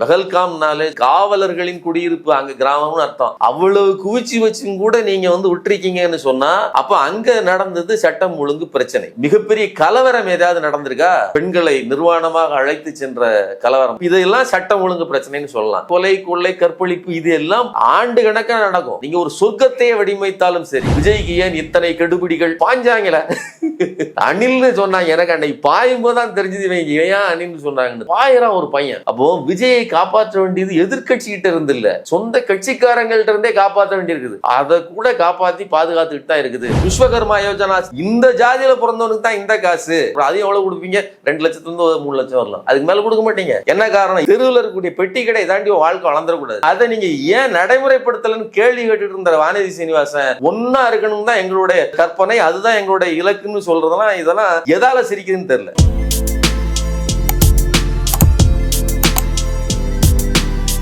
பகல்காம்னாலே காவலர்களின் குடியிருப்பு அங்க கிராமம்னு அர்த்தம். அவ்வளவு குவிச்சு வச்சும் கூட நீங்க வந்து விட்டுருக்கீங்கன்னு சொன்னா அப்ப அங்க நடந்தது சட்டம் ஒழுங்கு பிரச்சனை. மிகப்பெரிய கலவரம் ஏதாவது நடந்திருக்கா? பெண்களை நிர்வாணமாக அழைத்து சென்ற கலவரம். இதெல்லாம் சட்டம் ஒழுங்கு பிரச்சனைன்னு சொல்லலாம். கொலை கொள்ளை கற்பழிப்பு இது எல்லாம் ஆண்டு கணக்கா நடக்கும். நீங்க ஒரு சொர்க்கத்தையே வடிவமைத்தாலும் சரி விஜய்க்கு ஏன் இத்தனை கெடுபிடிகள்? பாஞ்சாங்கள அணில்னு சொன்னாங்க எனக்கு அன்னைக்கு பாயும் போது தான் தெரிஞ்சது இவன் ஏன் அணில்னு சொன்னாங்கன்னு. பாயிரம் ஒரு பையன். அப்போ விஜயை காப்பாற்ற வேண்டியது எதிர்கட்சிகிட்ட இருந்து இல்ல சொந்த கட்சிக்காரங்கள்ட்ட இருந்தே காப்பாற்ற வேண்டியிருக்குது. அதை கூட காப்பாத்தி பாதுகாத்துக்கிட்டு தான் இருக்குது. விஸ்வகர்மா யோஜனா இந்த ஜாதியில பிறந்தவனுக்கு தான் இந்த காசு. அப்புறம் எவ்வளவு கொடுப்பீங்க? ரெண்டு லட்சத்துல இருந்து ஒரு மூணு லட்சம் வரலாம். அதுக்கு மேல கொடுக்க மாட்டீங்க. என்ன காரணம்? தெருவில் இருக்கக்கூடிய பெட்டி கடை தாண்டி வாழ்க்கை வளர்ந்துடக்கூடாது. அதை நீங்க ஏன் நடைமுறைப்படுத்தலன்னு கேள்வி கேட்டுட்டு இருந்த வானதி சீனிவாசன் ஒன்னா இருக்கணும் தான் எங்களுடைய கற்பனை அதுதான் எங்களுடைய இலக்குன்னு சொல்றதெல்லாம் இதெல்லாம் எதால சிரிக்குதுன்னு தெரியல.